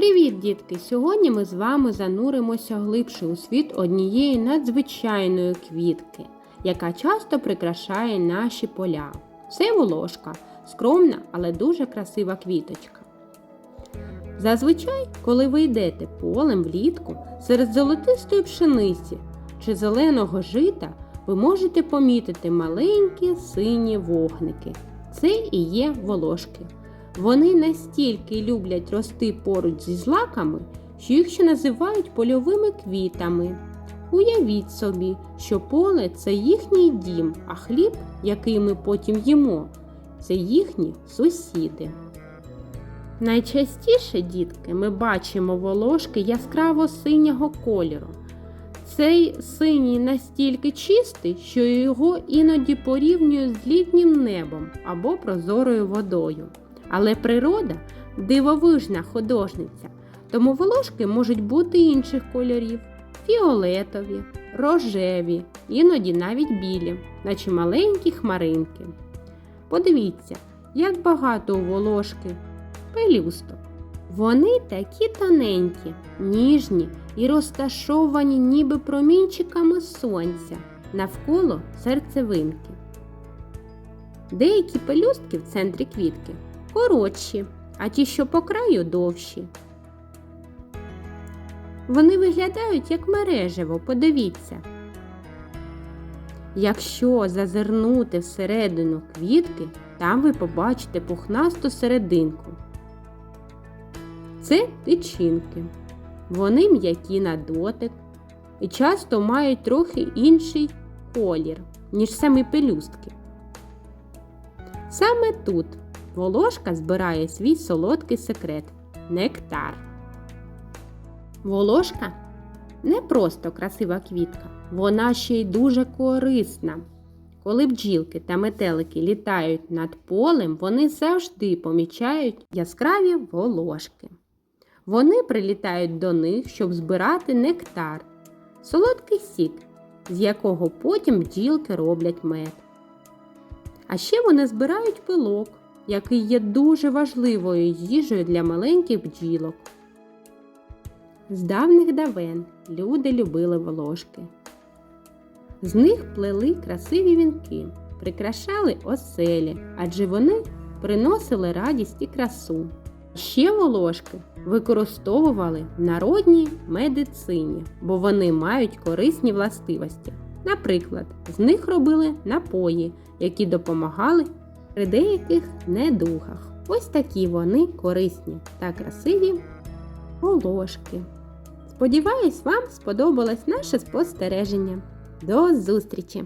Привіт, дітки! Сьогодні ми з вами зануримося глибше у світ однієї надзвичайної квітки, яка часто прикрашає наші поля. Це волошка, скромна, але дуже красива квіточка. Зазвичай, коли ви йдете полем влітку серед золотистої пшениці чи зеленого жита, ви можете помітити маленькі сині вогники. Це і є волошки. Вони настільки люблять рости поруч зі злаками, що їх ще називають польовими квітами. Уявіть собі, що поле це їхній дім, а хліб, який ми потім їмо, це їхні сусіди. Найчастіше, дітки, ми бачимо волошки яскраво синього кольору. Цей синій настільки чистий, що його іноді порівнюють з літнім небом або прозорою водою. Але природа дивовижна художниця, тому волошки можуть бути інших кольорів фіолетові, рожеві, іноді навіть білі, наче маленькі хмаринки. Подивіться, як багато у волошки пелюсток. Вони такі тоненькі, ніжні і розташовані ніби промінчиками сонця навколо серцевинки. Деякі пелюстки в центрі квітки коротші, а ті, що по краю довші. Вони виглядають як мережево, подивіться. Якщо зазирнути всередину квітки, там ви побачите пухнасту серединку. Це тичинки. Вони м'які на дотик і часто мають трохи інший колір, ніж самі пелюстки. Саме тут волошка збирає свій солодкий секрет нектар. Волошка не просто красива квітка, вона ще й дуже корисна. Коли бджілки та метелики літають над полем, вони завжди помічають яскраві волошки. Вони прилітають до них, щоб збирати нектар, солодкий сік, з якого потім бджілки роблять мед. А ще вони збирають пилок, який є дуже важливою їжею для маленьких бджілок. З давних давен люди любили волошки. З них плели красиві вінки, прикрашали оселі, адже вони приносили радість і красу. Ще волошки використовували в народній медицині, бо вони мають корисні властивості. Наприклад, з них робили напої, які допомагали при деяких недугах. Ось такі вони корисні та красиві волошки. Сподіваюсь, вам сподобалось наше спостереження. До зустрічі!